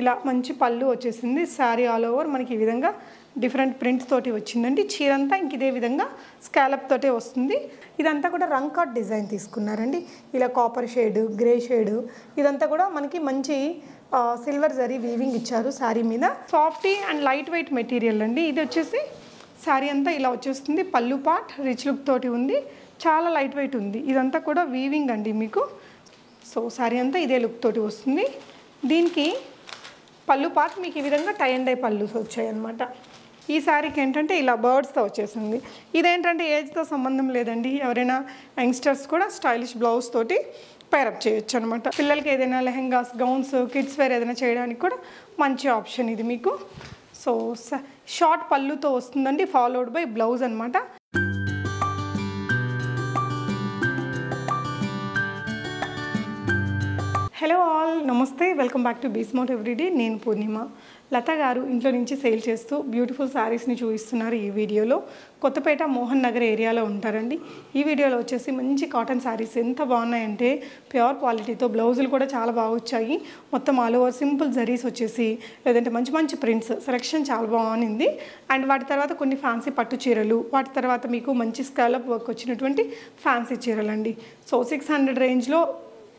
ఇలా మంచి పళ్ళు వచ్చేసింది. శారీ ఆల్ ఓవర్ మనకి ఈ విధంగా డిఫరెంట్ ప్రింట్ తోటి వచ్చిందండి. చీరంతా ఇంక ఇదే విధంగా స్కాలప్ తోటే వస్తుంది. ఇదంతా కూడా రంగ్ కట్ డిజైన్ తీసుకున్నారండి. ఇలా కాపర్ షేడ్ గ్రే షేడ్ ఇదంతా కూడా మనకి మంచి సిల్వర్ జరీ వీవింగ్ ఇచ్చారు శారీ మీద. Softy and light weight material అండి. ఇది వచ్చేసి శారీ అంతా ఇలా వచ్చేస్తుంది. పళ్ళు పాట్ రిచ్ లుక్ తోటి ఉంది. చాలా లైట్ వెయిట్ ఉంది. ఇదంతా కూడా వీవింగ్ అండి మీకు. సో శారీ అంతా ఇదే లుక్ తోటి వస్తుంది. దీనికి పళ్ళు పార్ట్ మీకు ఈ విధంగా టై అండ్ డై పళ్ళు వచ్చాయి అనమాట ఈ శారీకి ఏంటంటే ఇలా బర్డ్స్తో వచ్చేసింది. ఇదేంటంటే ఏజ్తో సంబంధం లేదండి. ఎవరైనా యంగ్స్టర్స్ కూడా స్టైలిష్ బ్లౌజ్ తోటి పేరప్ చేయొచ్చు అనమాట పిల్లలకి ఏదైనా లెహెంగాస్ గౌన్స్ కిడ్స్ వేర్ ఏదైనా చేయడానికి కూడా మంచి ఆప్షన్ ఇది మీకు. సో షార్ట్ పళ్ళుతో వస్తుందండి ఫాలోడ్ బై బ్లౌజ్ అనమాట హలో ఆల్ నమస్తే వెల్కమ్ బ్యాక్ టు బీస్మౌట్ ఎవ్రీడే. నేను పూర్ణిమ. లత గారు ఇంట్లో నుంచి సేల్ చేస్తూ బ్యూటిఫుల్ శారీస్ని చూపిస్తున్నారు ఈ వీడియోలో. కొత్తపేట మోహన్ నగర్ ఏరియాలో ఉంటారండి. ఈ వీడియోలో వచ్చేసి మంచి కాటన్ శారీస్ ఎంత బాగున్నాయంటే ప్యూర్ క్వాలిటీతో బ్లౌజులు కూడా చాలా బాగా వచ్చాయి. మొత్తం ఆల్ ఓవర్ సింపుల్ జరీస్ వచ్చేసి లేదంటే మంచి మంచి ప్రింట్స్ సెలెక్షన్ చాలా బాగుంది. అండ్ వాటి తర్వాత కొన్ని ఫ్యాన్సీ పట్టు చీరలు వాటి తర్వాత మీకు మంచి స్కాలప్ వర్క్ వచ్చినటువంటి ఫ్యాన్సీ చీరలు అండి సో సిక్స్ హండ్రెడ్ రేంజ్లో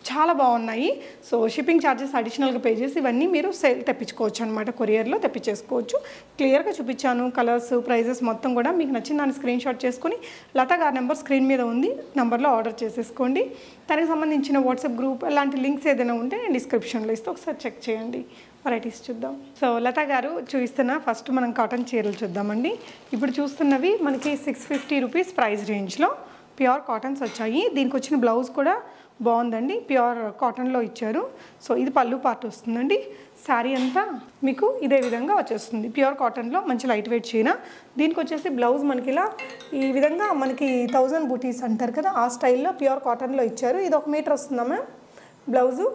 చాలా బాగున్నాయి. సో షిప్పింగ్ ఛార్జెస్ అడిషనల్గా పే చేసి ఇవన్నీ మీరు సేల్ తెప్పించుకోవచ్చు అనమాట కొరియర్లో తెప్పించేసుకోవచ్చు. క్లియర్గా చూపించాను. కలర్స్ ప్రైజెస్ మొత్తం కూడా మీకు నచ్చిన దాన్ని స్క్రీన్ షాట్ చేసుకుని లత గారి నెంబర్ స్క్రీన్ మీద ఉంది. నెంబర్లో ఆర్డర్ చేసేసుకోండి. దానికి సంబంధించిన వాట్సాప్ గ్రూప్ అలాంటి లింక్స్ ఏదైనా ఉంటే నేను డిస్క్రిప్షన్లో ఇస్తే ఒకసారి చెక్ చేయండి. వెరైటీస్ చూద్దాం. సో లత గారు చూపిస్తున్న ఫస్ట్ మనం కాటన్ చీరలు చూద్దామండి. ఇప్పుడు చూస్తున్నవి మనకి సిక్స్ ఫిఫ్టీ రూపీస్ ప్రైస్ రేంజ్లో ప్యూర్ కాటన్స్ వచ్చాయి. దీనికి వచ్చిన బ్లౌజ్ కూడా బాగుందండి. ప్యూర్ కాటన్లో ఇచ్చారు. సో ఇది పళ్ళు పార్ట్ వస్తుందండి. శారీ అంతా మీకు ఇదే విధంగా వచ్చేస్తుంది. ప్యూర్ కాటన్లో మంచి లైట్ వెయిట్ చీర. దీనికి వచ్చేసి బ్లౌజ్ మనకి ఇలా ఈ విధంగా మనకి థౌజండ్ బూటీస్ అంటారు కదా ఆ స్టైల్లో ప్యూర్ కాటన్లో ఇచ్చారు. ఇది ఒక మీటర్ వస్తుందా మ్యామ్? బ్లౌజు?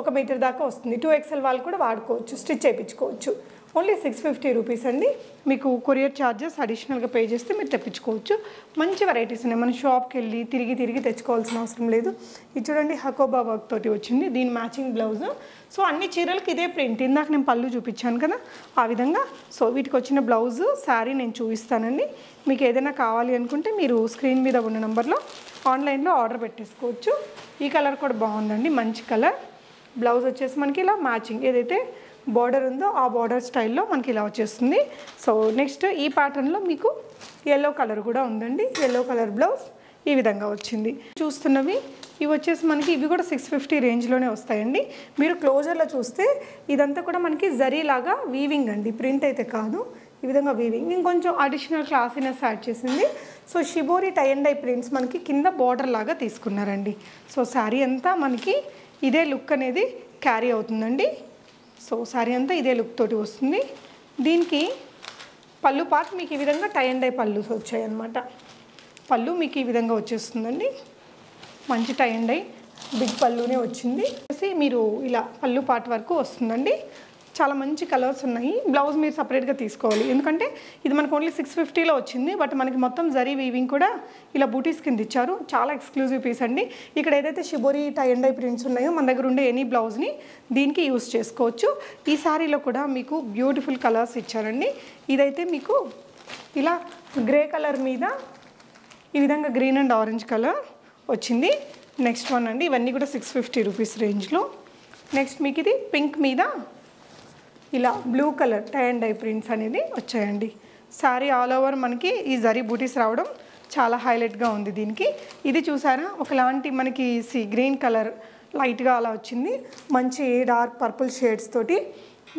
ఒక మీటర్ దాకా వస్తుంది. టూ ఎక్స్ఎల్ వాళ్ళు కూడా వాడుకోవచ్చు స్టిచ్ చేయించుకోవచ్చు. ఓన్లీ సిక్స్ ఫిఫ్టీ రూపీస్ అండి. మీకు కొరియర్ ఛార్జెస్ అడిషనల్గా పే చేస్తే మీరు తెప్పించుకోవచ్చు. మంచి వెరైటీస్ ఉన్నాయి. మన షాప్కి వెళ్ళి తిరిగి తిరిగి తెచ్చుకోవాల్సిన అవసరం లేదు. ఇది చూడండి హకోబా వర్క్ తోటి వచ్చింది. దీని మ్యాచింగ్ బ్లౌజ్. సో అన్ని చీరలకి ఇదే ప్రింట్. ఇందాక నేను పళ్ళు చూపించాను కదా. ఆ విధంగా. సో వీటికి వచ్చిన బ్లౌజ్ శారీ నేను చూపిస్తానండి. మీకు ఏదైనా కావాలి అనుకుంటే మీరు స్క్రీన్ మీద ఉన్న నెంబర్లో ఆన్లైన్లో ఆర్డర్ పెట్టేసుకోవచ్చు. ఈ కలర్ కూడా బాగుందండి. మంచి కలర్. బ్లౌజ్ వచ్చేసి మనకి ఇలా మ్యాచింగ్. ఏదైతే బార్డర్ ఉందో ఆ బార్డర్ స్టైల్లో మనకి ఇలా వచ్చేస్తుంది. సో నెక్స్ట్ ఈ ప్యాటర్న్లో మీకు ఎల్లో కలర్ కూడా ఉందండి. ఎల్లో కలర్ బ్లౌజ్ ఈ విధంగా వచ్చింది. చూస్తున్నవి ఇవి వచ్చేసి మనకి ఇవి కూడా సిక్స్ ఫిఫ్టీ రేంజ్లోనే వస్తాయండి. మీరు క్లోజర్లో చూస్తే ఇదంతా కూడా మనకి జరీలాగా వీవింగ్ అండి. ప్రింట్ అయితే కాదు. ఈ విధంగా వీవింగ్ ఇంకొంచెం అడిషనల్ క్లాసీనెస్ యాడ్ చేసింది. So shibori tie and dye prints మనకి కింద బార్డర్ లాగా తీసుకున్నారండి. సో శారీ అంతా మనకి ఇదే లుక్ అనేది క్యారీ అవుతుందండి. సో శారీ అంతా ఇదే లుక్ తోటి వస్తుంది. దీనికి పళ్ళు పార్ట్ మీకు ఈ విధంగా టై అండ్ డై పళ్ళు వచ్చాయన్నమాట. పళ్ళు మీకు ఈ విధంగా వచ్చేస్తుందండి. మంచి టై అండ్ డై బిగ్ పళ్ళునే వచ్చింది. వచ్చేసి మీరు ఇలా పళ్ళు పార్ట్ వరకు వస్తుందండి. చాలా మంచి కలర్స్ ఉన్నాయి. బ్లౌజ్ మీరు సపరేట్గా తీసుకోవాలి. ఎందుకంటే ఇది మనకు ఓన్లీ సిక్స్ ఫిఫ్టీలో వచ్చింది. బట్ మనకి మొత్తం జరీ వీవింగ్ కూడా ఇలా బూటీస్ కింద ఇచ్చారు. చాలా ఎక్స్క్లూజివ్ పీస్ అండి. ఇక్కడ ఏదైతే shibori tie and dye prints ఉన్నాయో మన దగ్గర ఉండే ఎనీ బ్లౌజ్ని దీనికి యూస్ చేసుకోవచ్చు. ఈ శారీలో కూడా మీకు బ్యూటిఫుల్ కలర్స్ ఇచ్చారండి. ఇదైతే మీకు ఇలా గ్రే కలర్ మీద ఈ విధంగా గ్రీన్ అండ్ ఆరెంజ్ కలర్ వచ్చింది. నెక్స్ట్ వన్ అండి. ఇవన్నీ కూడా సిక్స్ ఫిఫ్టీ రూపీస్ రేంజ్లో నెక్స్ట్ మీకు ఇది పింక్ మీద ఇలా blue colour tie and dye prints అనేది వచ్చాయండి. శారీ ఆల్ ఓవర్ మనకి ఈ జరీ బూటీస్ రావడం చాలా హైలైట్గా ఉంది దీనికి. ఇది చూసారా? ఒకలాంటి మనకి సి గ్రీన్ కలర్ లైట్గా అలా వచ్చింది. మంచి డార్క్ పర్పుల్ షేడ్స్ తోటి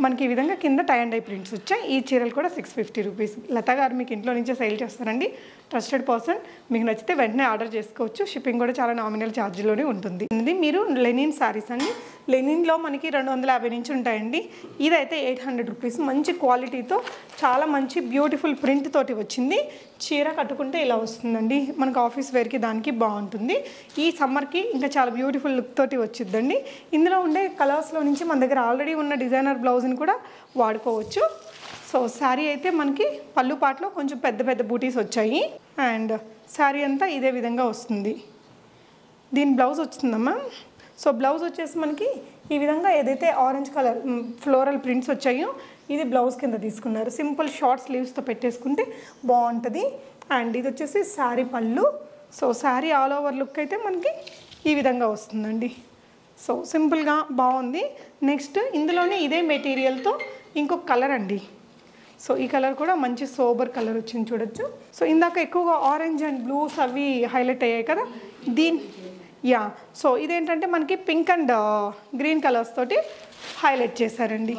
మనకి ఈ విధంగా కింద టై అండ్ డై ప్రింట్స్ వచ్చాయి. ఈ చీరలు కూడా సిక్స్ ఫిఫ్టీ రూపీస్ లతా గారు మీకు ఇంట్లో నుంచే సేల్ చేస్తారండి. Trusted person. మీకు నచ్చితే వెంటనే ఆర్డర్ చేసుకోవచ్చు. షిప్పింగ్ కూడా చాలా నామినల్ ఛార్జ్లోనే ఉంటుంది. ఇది మీరు లెనిన్ శారీస్ అండి. లెనిన్లో మనకి రెండు వందల యాభై నుంచి ఉంటాయండి. ఇదైతే ఎయిట్ హండ్రెడ్ రూపీస్. మంచి క్వాలిటీతో చాలా మంచి బ్యూటిఫుల్ ప్రింట్ తోటి వచ్చింది. చీర కట్టుకుంటే ఇలా వస్తుందండి. మనకు ఆఫీస్ వేర్కి దానికి బాగుంటుంది. ఈ సమ్మర్కి ఇంకా చాలా బ్యూటిఫుల్ లుక్ తోటి వచ్చిద్దండి. ఇందులో ఉండే కలర్స్లో నుంచి మన దగ్గర ఆల్రెడీ ఉన్న డిజైనర్ బ్లౌజ్ని కూడా వాడుకోవచ్చు. సో శారీ అయితే మనకి పళ్ళు పాటలో కొంచెం పెద్ద పెద్ద బూటీస్ వచ్చాయి. అండ్ శారీ అంతా ఇదే విధంగా వస్తుంది. దీని బ్లౌజ్ వస్తుందమ్మా. సో బ్లౌజ్ వచ్చేసి మనకి ఈ విధంగా ఏదైతే ఆరెంజ్ కలర్ ఫ్లోరల్ ప్రింట్స్ వచ్చాయో ఇది బ్లౌజ్ కింద తీసుకున్నారు. సింపుల్ షార్ట్ స్లీవ్స్తో పెట్టేసుకుంటే బాగుంటుంది. అండ్ ఇది వచ్చేసి శారీ పళ్ళు. So sari all over look అయితే మనకి ఈ విధంగా వస్తుందండి. సో సింపుల్గా బాగుంది. నెక్స్ట్ ఇందులోనే ఇదే మెటీరియల్తో ఇంకొక కలర్ అండి. సో ఈ కలర్ కూడా మంచి సోబర్ కలర్ వచ్చింది చూడొచ్చు. సో ఇందాక ఎక్కువగా ఆరెంజ్ అండ్ బ్లూస్ అవి హైలైట్ అయ్యాయి కదా? దీని యా. సో ఇదేంటంటే మనకి పింక్ అండ్ గ్రీన్ కలర్స్ తోటి హైలైట్ చేశారండి.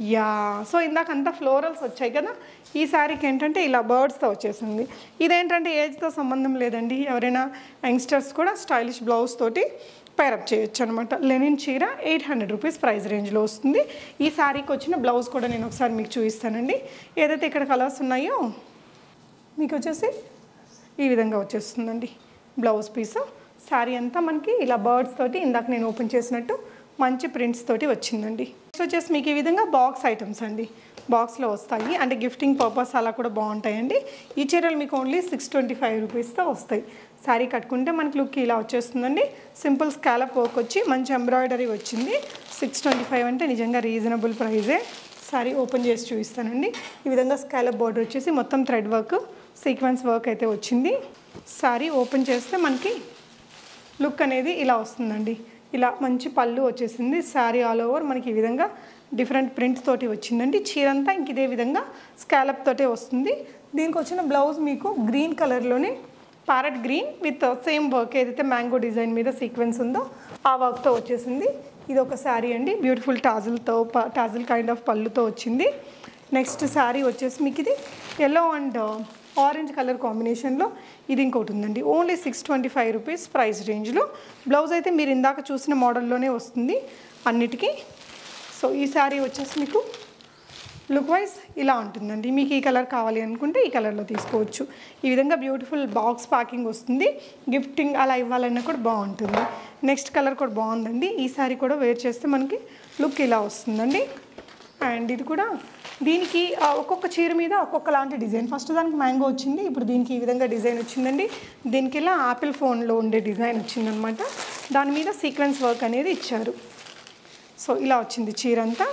యా. సో ఇందాక అంతా ఫ్లోరల్స్ వచ్చాయి కదా? ఈ శారీకి ఏంటంటే ఇలా బర్డ్స్తో వచ్చేసింది. ఇదేంటంటే ఏజ్తో సంబంధం లేదండి. ఎవరైనా యంగ్స్టర్స్ కూడా స్టైలిష్ బ్లౌజ్ తోటి పేరప్ చేయొచ్చు అనమాట లెనిన్ చీర ఎయిట్ హండ్రెడ్ రూపీస్ ప్రైస్ రేంజ్లో వస్తుంది. ఈ శారీకి వచ్చిన బ్లౌజ్ కూడా నేను ఒకసారి మీకు చూపిస్తానండి. ఏదైతే ఇక్కడ కలర్స్ ఉన్నాయో మీకు వచ్చేసి ఈ విధంగా వచ్చేస్తుందండి. బ్లౌజ్ పీస్ శారీ అంతా మనకి ఇలా బర్డ్స్ తోటి ఇందాక నేను ఓపెన్ చేసినట్టు మంచి ప్రింట్స్ తోటి వచ్చిందండి. నెక్స్ట్ వచ్చేసి మీకు ఈ విధంగా బాక్స్ ఐటమ్స్ అండి. బాక్స్లో వస్తాయి. అంటే గిఫ్టింగ్ పర్పస్ అలా కూడా బాగుంటాయండి. ఈ చీరలు మీకు ఓన్లీ సిక్స్ ట్వంటీ ఫైవ్ రూపీస్తో వస్తాయి. శారీ కట్టుకుంటే మనకి లుక్ ఇలా వచ్చేస్తుందండి. సింపుల్ స్కాలప్ వర్క్ వచ్చి మంచి ఎంబ్రాయిడరీ వచ్చింది. సిక్స్ ట్వంటీ ఫైవ్ అంటే నిజంగా రీజనబుల్ ప్రైజే. శారీ ఓపెన్ చేసి చూపిస్తానండి. ఈ విధంగా స్కాలప్ బార్డర్ వచ్చేసి మొత్తం థ్రెడ్ వర్క్ సీక్వెన్స్ వర్క్ అయితే వచ్చింది. శారీ ఓపెన్ చేస్తే మనకి లుక్ అనేది ఇలా వస్తుందండి. ఇలా మంచి పళ్ళు వచ్చేసింది. శారీ ఆల్ ఓవర్ మనకి ఈ విధంగా డిఫరెంట్ ప్రింట్ తోటి వచ్చిందండి. చీరంతా ఇంక ఇదే విధంగా స్కాలప్ తోటే వస్తుంది. దీనికి వచ్చిన బ్లౌజ్ మీకు గ్రీన్ కలర్లోనే parrot green with same work ఏదైతే మ్యాంగో డిజైన్ మీద సీక్వెన్స్ ఉందో ఆ వర్క్తో వచ్చేసింది. ఇది ఒక శారీ అండి. బ్యూటిఫుల్ టాజిల్తో టాజిల్ కైండ్ ఆఫ్ పళ్ళుతో వచ్చింది. నెక్స్ట్ శారీ వచ్చేసి మీకు ఇది ఎల్లో అండ్ ఆరెంజ్ కలర్ కాంబినేషన్లో ఇది ఇంకోటి ఉందండి. Only six twenty five rupees price రేంజ్లో. బ్లౌజ్ అయితే మీరు ఇందాక చూసిన మోడల్లోనే వస్తుంది. అన్నిటికీ సో ఈ శారీ వచ్చేసి మీకు లుక్ వైజ్ ఇలా ఉంటుందండి. మీకు ఈ కలర్ కావాలి అనుకుంటే ఈ కలర్లో తీసుకోవచ్చు. ఈ విధంగా బ్యూటిఫుల్ బాక్స్ ప్యాకింగ్ వస్తుంది. గిఫ్టింగ్ అలా ఇవ్వాలన్నా కూడా బాగుంటుంది. నెక్స్ట్ కలర్ కూడా బాగుందండి. ఈ శారీ కూడా వేర్ చేస్తే మనకి లుక్ ఇలా వస్తుందండి. అండ్ ఇది కూడా దీనికి ఒక్కొక్క చీర మీద ఒక్కొక్క లాంటి డిజైన్. ఫస్ట్ దానికి మ్యాంగో వచ్చింది. ఇప్పుడు దీనికి ఈ విధంగా డిజైన్ వచ్చిందండి. దీనికి ఇలా ఆపిల్ ఫోన్లో ఉండే డిజైన్ వచ్చిందనమాట దాని మీద సీక్వెన్స్ వర్క్ అనేది ఇచ్చారు. సో ఇలా వచ్చింది చీర అంతా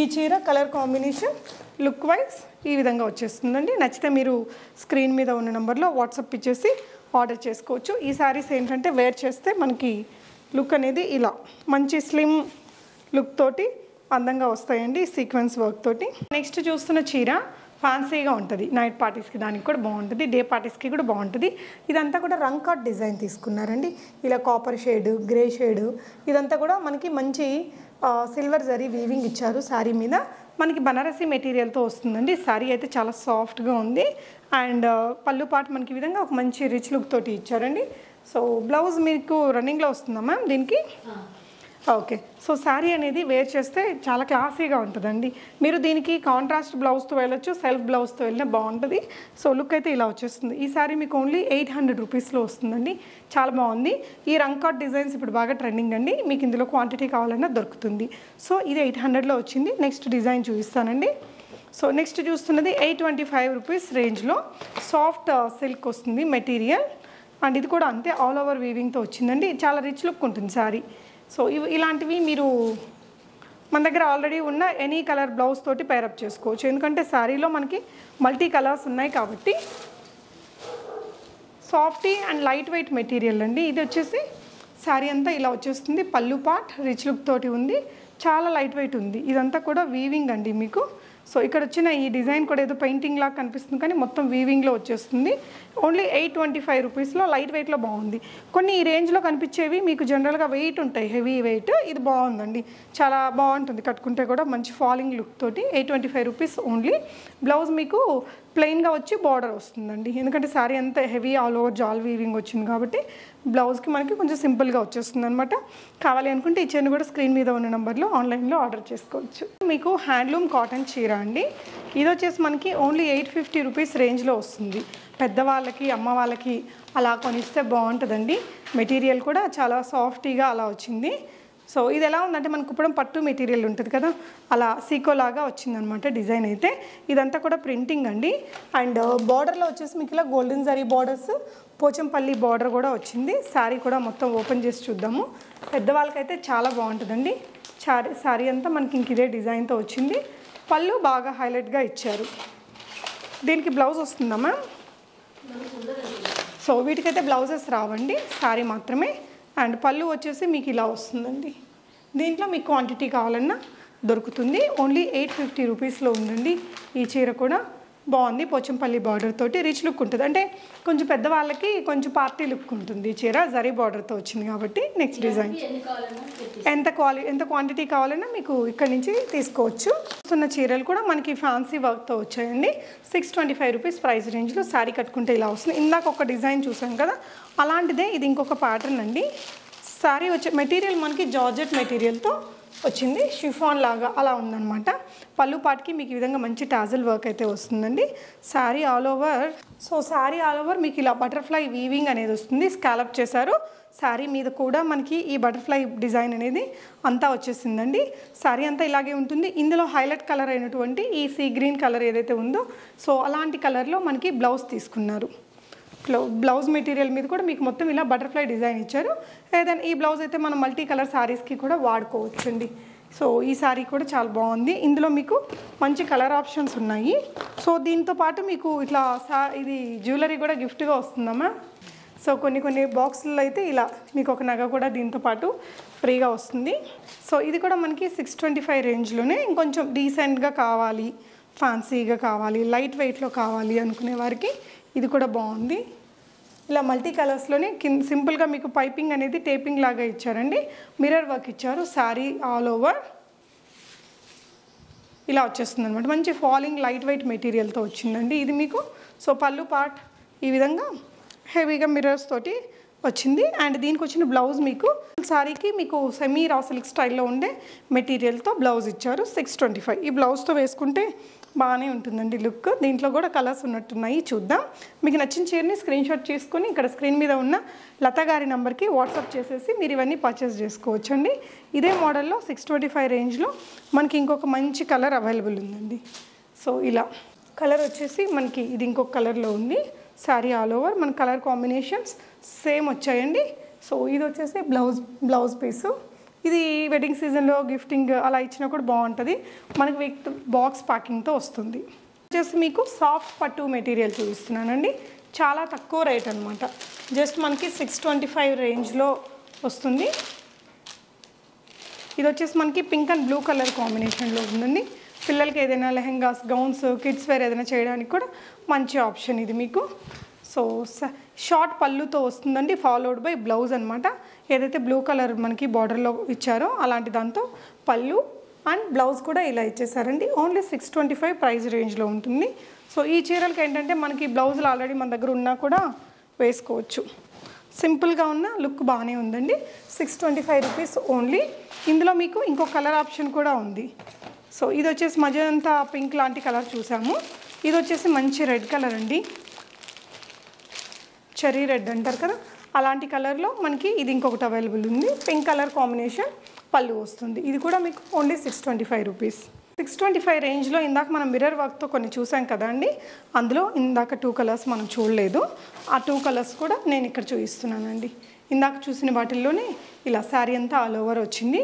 ఈ చీర కలర్ కాంబినేషన్ లుక్ వైజ్ ఈ విధంగా వచ్చేస్తుందండి. నచ్చితే మీరు స్క్రీన్ మీద ఉన్న నెంబర్లో వాట్సాప్ ఇచ్చేసి ఆర్డర్ చేసుకోవచ్చు. ఈ శారీస్ ఏంటంటే వేర్ చేస్తే మనకి లుక్ అనేది ఇలా మంచి స్లిమ్ లుక్ తోటి అందంగా వస్తాయండి సీక్వెన్స్ వర్క్ తోటి. నెక్స్ట్ చూస్తున్న చీర ఫ్యాన్సీగా ఉంటుంది. నైట్ పార్టీస్కి దానికి కూడా బాగుంటుంది. డే పార్టీస్కి కూడా బాగుంటుంది. ఇదంతా కూడా రంగ్ కట్ డిజైన్ తీసుకున్నారండి. ఇలా కాపర్ షేడ్ గ్రే షేడ్ ఇదంతా కూడా మనకి మంచి సిల్వర్ జరీ వీవింగ్ ఇచ్చారు శారీ మీద. మనకి బనారసి మెటీరియల్తో వస్తుందండి. శారీ అయితే చాలా సాఫ్ట్గా ఉంది. అండ్ పళ్ళు పాటు మనకి ఈ విధంగా ఒక మంచి రిచ్ లుక్ తోటి ఇచ్చారండి. సో బ్లౌజ్ మీకు రన్నింగ్లో వస్తుందా మ్యామ్ దీనికి? ఓకే. సో శారీ అనేది వేర్ చేస్తే చాలా క్లాసీగా ఉంటుందండి. మీరు దీనికి కాంట్రాస్ట్ బ్లౌజ్తో వెళ్ళొచ్చు సెల్ఫ్ బ్లౌజ్తో వెళ్ళినా బాగుంటుంది. సో లుక్ అయితే ఇలా వచ్చేస్తుంది. ఈ శారీ మీకు ఓన్లీ ఎయిట్ హండ్రెడ్ రూపీస్లో వస్తుందండి. చాలా బాగుంది. ఈ రంకాట్ డిజైన్స్ ఇప్పుడు బాగా ట్రెండింగ్ అండి. మీకు ఇందులో క్వాంటిటీ కావాలన్నా దొరుకుతుంది. సో ఇది ఎయిట్ హండ్రెడ్లో వచ్చింది. నెక్స్ట్ డిజైన్ చూపిస్తానండి. సో నెక్స్ట్ చూస్తున్నది ఎయిట్ ట్వంటీ ఫైవ్ రూపీస్ రేంజ్లో. సాఫ్ట్ సిల్క్ వస్తుంది మెటీరియల్. అండ్ ఇది కూడా అంతే ఆల్ ఓవర్ వీవింగ్తో వచ్చిందండి. చాలా రిచ్ లుక్ ఉంటుంది శారీ. సో ఇవి ఇలాంటివి మీరు మన దగ్గర ఆల్రెడీ ఉన్న ఎనీ కలర్ బ్లౌజ్ తోటి పేరప్ చేసుకోవచ్చు. ఎందుకంటే శారీలో మనకి మల్టీ కలర్స్ ఉన్నాయి కాబట్టి softy and light weight material అండి. ఇది వచ్చేసి శారీ అంతా ఇలా వచ్చేస్తుంది. పళ్ళు పార్ట్ రిచ్ లుక్ తోటి ఉంది. చాలా లైట్ వెయిట్ ఉంది. ఇదంతా కూడా వీవింగ్ అండి మీకు. సో ఇక్కడ వచ్చిన ఈ డిజైన్ కూడా ఏదో పెయింటింగ్ లాగా కనిపిస్తుంది కానీ మొత్తం వీవింగ్లో వచ్చేస్తుంది. ఓన్లీ ఎయిట్ ట్వంటీ ఫైవ్ రూపీస్లో లైట్ వెయిట్లో బాగుంది. కొన్ని ఈ రేంజ్లో కనిపించేవి మీకు జనరల్గా వెయిట్ ఉంటాయి హెవీ వెయిట్ ఇది బాగుందండి. చాలా బాగుంటుంది కట్టుకుంటే కూడా మంచి ఫాలింగ్ లుక్ తోటి. Eight twenty five rupees only blouse మీకు ప్లెయిన్గా వచ్చి బార్డర్ వస్తుందండి. ఎందుకంటే శారీ అంతా హెవీ ఆల్ ఓవర్ జాల్ వీవింగ్ వచ్చింది కాబట్టి బ్లౌజ్కి మనకి కొంచెం సింపుల్గా వచ్చేస్తుంది అనమాట కావాలి అనుకుంటే ఈ చీరను కూడా స్క్రీన్ మీద ఉన్న నెంబర్లో ఆన్లైన్లో ఆర్డర్ చేసుకోవచ్చు. మీకు హ్యాండ్లూమ్ కాటన్ చీర అండి. ఇది వచ్చేసి మనకి ఓన్లీ ఎయిట్ ఫిఫ్టీ రూపీస్ రేంజ్లో వస్తుంది. పెద్దవాళ్ళకి అమ్మ వాళ్ళకి అలా కొనిస్తే బాగుంటుందండి. మెటీరియల్ కూడా చాలా సాఫ్టీగా అలా వచ్చింది. సో ఇది ఎలా ఉందంటే మనకు కుప్పడం పట్టు మెటీరియల్ ఉంటుంది కదా అలా సీకో లాగా వచ్చిందనమాట డిజైన్ అయితే. ఇదంతా కూడా ప్రింటింగ్ అండి. అండ్ బార్డర్లో వచ్చేసి మీకు ఇలా golden zari borders Pochampally border కూడా వచ్చింది. శారీ కూడా మొత్తం ఓపెన్ చేసి చూద్దాము. పెద్దవాళ్ళకైతే చాలా బాగుంటుందండి. శారీ శారీ అంతా మనకి ఇంక ఇదే డిజైన్తో వచ్చింది. పళ్ళు బాగా హైలైట్గా ఇచ్చారు. దీనికి బ్లౌజ్ వస్తుందా మ్యామ్? సో వీటికైతే బ్లౌజెస్ రావండి. శారీ మాత్రమే. అండ్ పళ్ళు వచ్చేసి మీకు ఇలా వస్తుందండి. దీంట్లో మీకు క్వాంటిటీ కావాలన్నా దొరుకుతుంది. ఓన్లీ ఎయిట్ ఫిఫ్టీ రూపీస్లో ఉందండి ఈ చీర కూడా. బాగుంది. పోచంపల్లి బార్డర్ తోటి రిచ్ లుక్ ఉంటుంది. అంటే కొంచెం పెద్దవాళ్ళకి కొంచెం పార్టీ లుక్ ఉంటుంది. చీర జరీ బార్డర్తో వచ్చింది కాబట్టి నెక్స్ట్ డిజైన్. ఎంత క్వాలి ఎంత క్వాంటిటీ కావాలన్నా మీకు ఇక్కడ నుంచి తీసుకోవచ్చు. వస్తున్న చీరలు కూడా మనకి ఫ్యాన్సీ వర్క్తో వచ్చాయండి. Six twenty five rupees price రేంజ్లో శారీ కట్టుకుంటే ఇలా వస్తుంది. ఇందాక ఒక డిజైన్ చూసాం కదా అలాంటిదే ఇది ఇంకొక ప్యాటర్న్ అండి. శారీ వచ్చే మెటీరియల్ మనకి జార్జెట్ మెటీరియల్తో వచ్చింది. షిఫాన్ లాగా అలా ఉందన్నమాట. పళ్ళు పాటికి మీకు ఈ విధంగా మంచి టాజల్ వర్క్ అయితే వస్తుందండి. Sari all over. So sari all over మీకు ఇలా బటర్ఫ్లై వీవింగ్ అనేది వస్తుంది. స్కాలప్ చేశారు. శారీ మీద కూడా మనకి ఈ బటర్ఫ్లై డిజైన్ అనేది అంతా వచ్చేసిందండి. శారీ అంతా ఇలాగే ఉంటుంది. ఇందులో హైలైట్ కలర్ అయినటువంటి ఈ సీ గ్రీన్ కలర్ ఏదైతే ఉందో సో అలాంటి కలర్లో మనకి బ్లౌజ్ తీసుకున్నారు. బ్లౌజ్ మెటీరియల్ మీద కూడా మీకు మొత్తం ఇలా బటర్ఫ్లై డిజైన్ ఇచ్చారు. ఏదైనా ఈ బ్లౌజ్ అయితే మనం మల్టీ కలర్ శారీస్కి కూడా వాడుకోవచ్చండి. సో ఈ శారీ కూడా చాలా బాగుంది. ఇందులో మీకు మంచి కలర్ ఆప్షన్స్ ఉన్నాయి. సో దీంతో పాటు మీకు ఇట్లా సా ఇది జ్యువెలరీ కూడా గిఫ్ట్గా వస్తుందమ్మా సో కొన్ని కొన్ని బాక్సుల్లో అయితే ఇలా మీకు ఒక నగ కూడా దీంతో పాటు ఫ్రీగా వస్తుంది. సో ఇది కూడా మనకి సిక్స్ ట్వంటీ ఫైవ్ రేంజ్లోనే ఇంకొంచెం డీసెంట్గా కావాలి ఫ్యాన్సీగా కావాలి లైట్ వెయిట్లో కావాలి అనుకునే వారికి ఇది కూడా బాగుంది. ఇలా మల్టీ కలర్స్లోనే కింద సింపుల్గా మీకు పైపింగ్ అనేది టేపింగ్ లాగా ఇచ్చారండి. మిర్రర్ వర్క్ ఇచ్చారు. Sari all over. ఇలా వచ్చేస్తుంది అనమాట మంచి ఫాలింగ్ లైట్ వెయిట్ మెటీరియల్తో వచ్చిందండి ఇది మీకు. సో పళ్ళు పార్ట్ ఈ విధంగా హెవీగా మిర్రర్స్ తోటి వచ్చింది. అండ్ దీనికి వచ్చిన బ్లౌజ్ మీకు సారీకి మీకు సెమీ రాసలిక్ స్టైల్లో ఉండే మెటీరియల్తో బ్లౌజ్ ఇచ్చారు. Six twenty five. ఈ బ్లౌజ్తో వేసుకుంటే బాగానే ఉంటుందండి లుక్. దీంట్లో కూడా కలర్స్ ఉన్నట్టున్నాయి చూద్దాం. మీకు నచ్చిన చీరని స్క్రీన్ షాట్ చేసుకుని ఇక్కడ స్క్రీన్ మీద ఉన్న లత గారి నెంబర్కి వాట్సాప్ చేసేసి మీరు ఇవన్నీ పర్చేస్ చేసుకోవచ్చండి. ఇదే మోడల్లో సిక్స్ ట్వంటీ ఫైవ్ రేంజ్లో మనకి ఇంకొక మంచి కలర్ అవైలబుల్ ఉందండి. సో ఇలా. కలర్ వచ్చేసి మనకి ఇది ఇంకొక కలర్లో ఉంది. Sari all over. మన కలర్ కాంబినేషన్స్ సేమ్ వచ్చాయండి. సో ఇది వచ్చేసి బ్లౌజ్ బ్లౌజ్ పీసు. ఇది వెడ్డింగ్ సీజన్లో గిఫ్టింగ్ అలా ఇచ్చినా కూడా బాగుంటుంది. మనకి విత్ బాక్స్ ప్యాకింగ్తో వస్తుంది. వచ్చేసి మీకు సాఫ్ట్ పట్టు మెటీరియల్ చూపిస్తున్నానండి. చాలా తక్కువ రేట్ అనమాట జస్ట్ మనకి సిక్స్ ట్వంటీ ఫైవ్ రేంజ్లో వస్తుంది. ఇది వచ్చేసి మనకి పింక్ అండ్ బ్లూ కలర్ కాంబినేషన్లో ఉందండి. పిల్లలకి ఏదైనా లెహెంగాస్ గౌన్స్ కిడ్స్ వేర్ ఏదైనా చేయడానికి కూడా మంచి ఆప్షన్ ఇది మీకు. సో షార్ట్ పళ్ళుతో వస్తుందండి ఫాలోడ్ బై బ్లౌజ్ అనమాట ఏదైతే బ్లూ కలర్ మనకి బార్డర్లో ఇచ్చారో అలాంటి దాంతో పళ్ళు అండ్ బ్లౌజ్ కూడా ఇలా ఇచ్చేసారండి. Only six twenty five price రేంజ్లో ఉంటుంది. సో ఈ చీరలకి ఏంటంటే మనకి బ్లౌజులు ఆల్రెడీ మన దగ్గర ఉన్నా కూడా వేసుకోవచ్చు. సింపుల్గా ఉన్న లుక్ బాగానే ఉందండి. Six twenty five rupees only. ఇందులో మీకు ఇంకో కలర్ ఆప్షన్ కూడా ఉంది. సో ఇది వచ్చేసి మజంతా పింక్ లాంటి కలర్ చూసాము. ఇది వచ్చేసి మంచి రెడ్ కలర్ అండి. చెర్రీ రెడ్ అంటారు కదా అలాంటి కలర్లో మనకి ఇది ఇంకొకటి అవైలబుల్ ఉంది. పింక్ కలర్ కాంబినేషన్ పళ్ళు వస్తుంది. ఇది కూడా మీకు only six twenty five rupees six twenty five రేంజ్లో ఇందాక మనం మిర్రర్ వర్క్తో కొన్ని చూసాం కదా అండి. అందులో ఇందాక టూ కలర్స్ మనం చూడలేదు. ఆ టూ కలర్స్ కూడా నేను ఇక్కడ చూపిస్తున్నానండి. ఇందాక చూసిన వాటిల్లోనే ఇలా శారీ అంతా ఆల్ ఓవర్ వచ్చింది.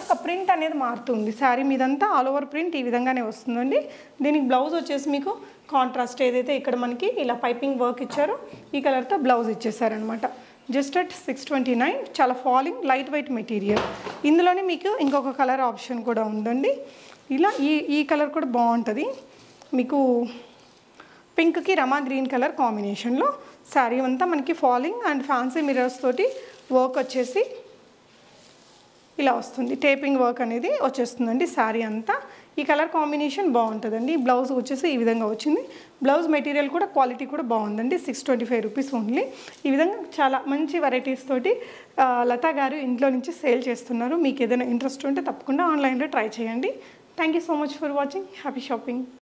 ఒక ప్రింట్ అనేది మారుతుంది. శారీ మీదంతా ఆల్ ఓవర్ ప్రింట్ ఈ విధంగానే వస్తుందండి. దీనికి బ్లౌజ్ వచ్చేసి మీకు కాంట్రాస్ట్ ఏదైతే ఇక్కడ మనకి ఇలా పైపింగ్ వర్క్ ఇచ్చారో ఈ కలర్తో blouse ఇచ్చేసారనమాట just at six twenty nine చాలా ఫాలింగ్ లైట్ వెయిట్ మెటీరియల్ ఇందులోనే మీకు ఇంకొక కలర్ ఆప్షన్ కూడా ఉందండి. ఇలా ఈ ఈ కలర్ కూడా బాగుంటుంది. మీకు పింక్కి రమా గ్రీన్ కలర్ కాంబినేషన్లో శారీ అంతా మనకి ఫాలింగ్ అండ్ ఫ్యాన్సీ మిరర్స్ తోటి వర్క్ వచ్చేసి ఇలా వస్తుంది. టేపింగ్ వర్క్ అనేది వచ్చేస్తుందండి శారీ అంతా. ఈ కలర్ కాంబినేషన్ బాగుంటుందండి. బ్లౌజ్ వచ్చేసి ఈ విధంగా వచ్చింది. బ్లౌజ్ మెటీరియల్ కూడా క్వాలిటీ కూడా బాగుందండి. Six twenty five rupees only. ఈ విధంగా చాలా మంచి వెరైటీస్ తోటి లతా గారు ఇంట్లో నుంచి సేల్ చేస్తున్నారు. మీకు ఏదైనా ఇంట్రెస్ట్ ఉంటే తప్పకుండా ఆన్లైన్లో ట్రై చేయండి. Thank you so much for watching. Happy shopping.